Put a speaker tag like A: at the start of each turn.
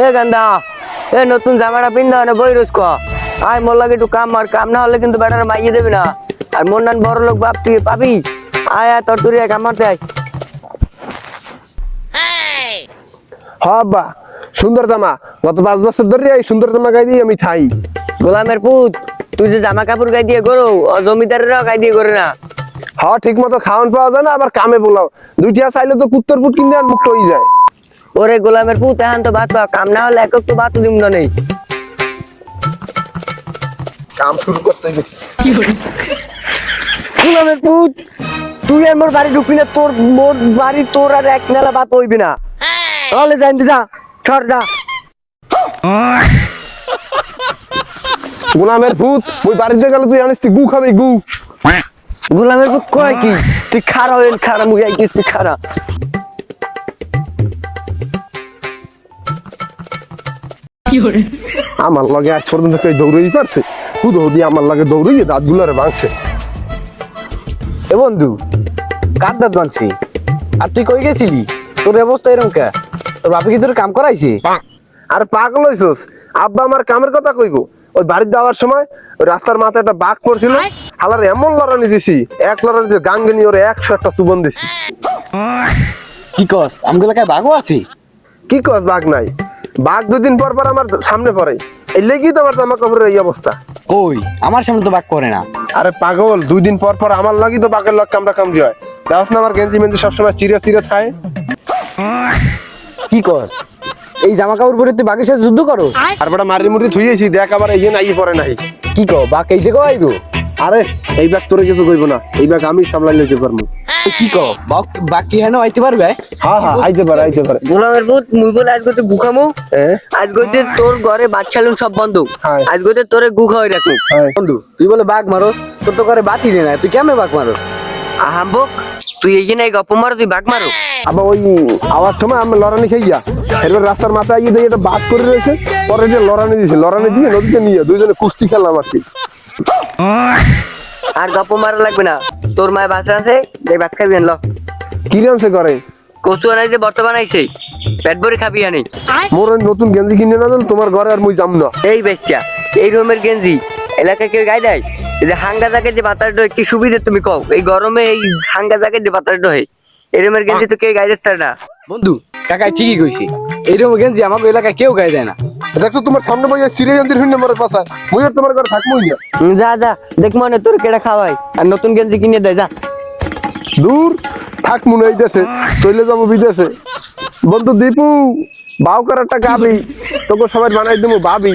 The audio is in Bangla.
A: এ গান্দা এ নতুন জামাটা পিন্ধা না বই রোজ আয় মোর লাগে একটু কাম আর কাম না হলে কিন্তু বেটার মাইয়ে দেবে না। আর মোর নান বড় লোক বাপ তুই পাবি। আয় আয় তোর তুই কাম মারতে আয়
B: হ আব্বা সুন্দর জামা। গত পাঁচ বছর ধরে এই সুন্দর জামা গাই দিয়ে আমি খাই
A: গোলামের পুত তুই যে জামা কাপড় গাই দিয়ে করো ও জমিদারেরাও গাই দিয়ে করে না।
B: হ ঠিক মতো খাওয়ান পাওয়া যায় না আবার কামে বলাও। দুইটা চাইলে তো কুত্তর পুট কিনে আর মুক্ত হয়ে যায়।
A: ওরে গোলামের পুত এখন তো ভাত পাও কাম না হলে একক তো ভাত দিব না নেই।
B: কাম শুরু করতে
A: গোলামের পুত তুই আর মোর বাড়ি ঢুকবি না তোর মোর বাড়ি তোর আর এক নেলা ভাত হইবি না। তাহলে জানতে যা ছড় যা।
B: গোলামের ভূত ওই বাড়িতে গেলে তুই জানিস তুই গু খাবি গু।
A: গোলামের পুত কয় কি? তুই খারা হইল খারা মুখে আইতিস তুই খারা।
B: আমার লগে আজ পর্যন্ত কেউ দৌড়ই পারছে। খুদ হদি আমার লগে দৌড়িয়ে দাঁত গুলারে ভাঙছে।
C: এ বন্ধু কার দাঁত বানছি আর তুই কই গেছিলি? তোর অবস্থা এরকম কে? তোর বাপে কি তোর কাম করাইছে?
B: আর পাগল হইছস? আব্বা আমার কামের কথা কইব। ওই বাড়িতে যাওয়ার সময় ওই রাস্তার মাথায় একটা বাঘ পড়ছিল। হালার এমন লড়ানি দিছি এক লড়ানি দিয়ে গাঙ্গে নিয়ে ওরে একশো একটা সুবন দিছি।
C: কি কস? আমগুলো এলাকায় বাঘও আছে?
B: কি কস বাঘ নাই? বাঘ দুদিন পর পর আমার সামনে পড়ে। এই লেগেই তো আমার জামা কাপড়ের এই অবস্থা।
C: কই আমার সামনে তো বাঘ করে না।
B: আরে পাগল দুই দিন পর পর আমার লাগি তো বাঘের লগ কামড়া কামড়ি হয়। দেখছ না আমার গেঞ্জি মেঞ্জি সবসময় চিরে চিরে থাকে
C: কি কস? এই জামা কাপড় পরে তুই বাঘের সাথে যুদ্ধ করো?
B: আর বড় মারি মুড়ি থুইয়েছি দেখ আবার এই নাই পরে নাই।
C: কি কো বাঘ এই থেকে আইবো?
B: আরে এই ব্যাগ তোরে কিছু কইব না এই ব্যাগ আমি সামলাই লইতে পারব।
C: কি কো বাঘ বাঘ কি হেন আইতে পারবে?
B: হ্যাঁ হ্যাঁ আইতে পারে আইতে পারে।
A: গোলামের পুত মুই বলে আজ গতে গুখামু
B: হ্যাঁ
A: আজ গতে তোর ঘরে বাচ্চা লুন সব বন্ধ।
B: হ্যাঁ।
A: আজ গতে তোরে গু খাওয়াই রাখু।
B: হ্যাঁ
C: বন্ধু তুই বলে বাঘ মারো তোর তো করে বাতি দে না তুই কেমনে বাঘ মারো?
A: আহাম্বক তুই এই নাই গপ মারো তুই বাঘ মারো।
B: আবার ওই আওয়াজ সময় আমি লড়ানি খাইয়া এরপর রাস্তার মাথায় গিয়ে দেখি একটা বাদ করে রয়েছে পরে যে লড়ানি দিয়েছে লড়ানি দিয়ে নদীতে নিয়ে দুইজনে কুস্তি খেললাম আর কি।
A: আর গপ মারা লাগবে না। তোর মায়ের বাচ্চা আছে দেখ ভাত খাবি আনলো।
B: কি রানছে করে
A: কচু আনাই যে বর্তমান আইছে। পেট ভরে খাবি আনি।
B: মোর নতুন গেঞ্জি কিনে না দেন তোমার ঘরে আর মুই যাম না।
A: এই বেস্টা এই রুমের গেঞ্জি। এলাকায় কেউ গাই দেয়? এই যে হাঙ্গা জাগে যে বাতাস ডয় কি সুবিধা তুমি কও? এই গরমে এই হাঙ্গা জাগে যে বাতাস ডয় এই রুমের গেঞ্জি তো কেউ গাই দিতে না।
C: বন্ধু কাকা ঠিকই কইছি। এইরকম গেঞ্জি আমাকে এলাকায় কেউ গায়ে দেয় না।
B: দেখছ তোমার সামনে বইয়া সিরে গেঞ্জির হুন্ডে মরে পাশা মুই আর তোমার ঘরে থাকবই না
A: যা যা দেখ মনে তোর কেডা খাওয়াই আর নতুন গেঞ্জি কিনে দে যা।
B: দূর থাক মনে এই দেশে চলে যাব বিদেশে। বন্ধু দীপু বাউ করারটা গাবি তোকে সবাই বানাই দেবো ভাবি।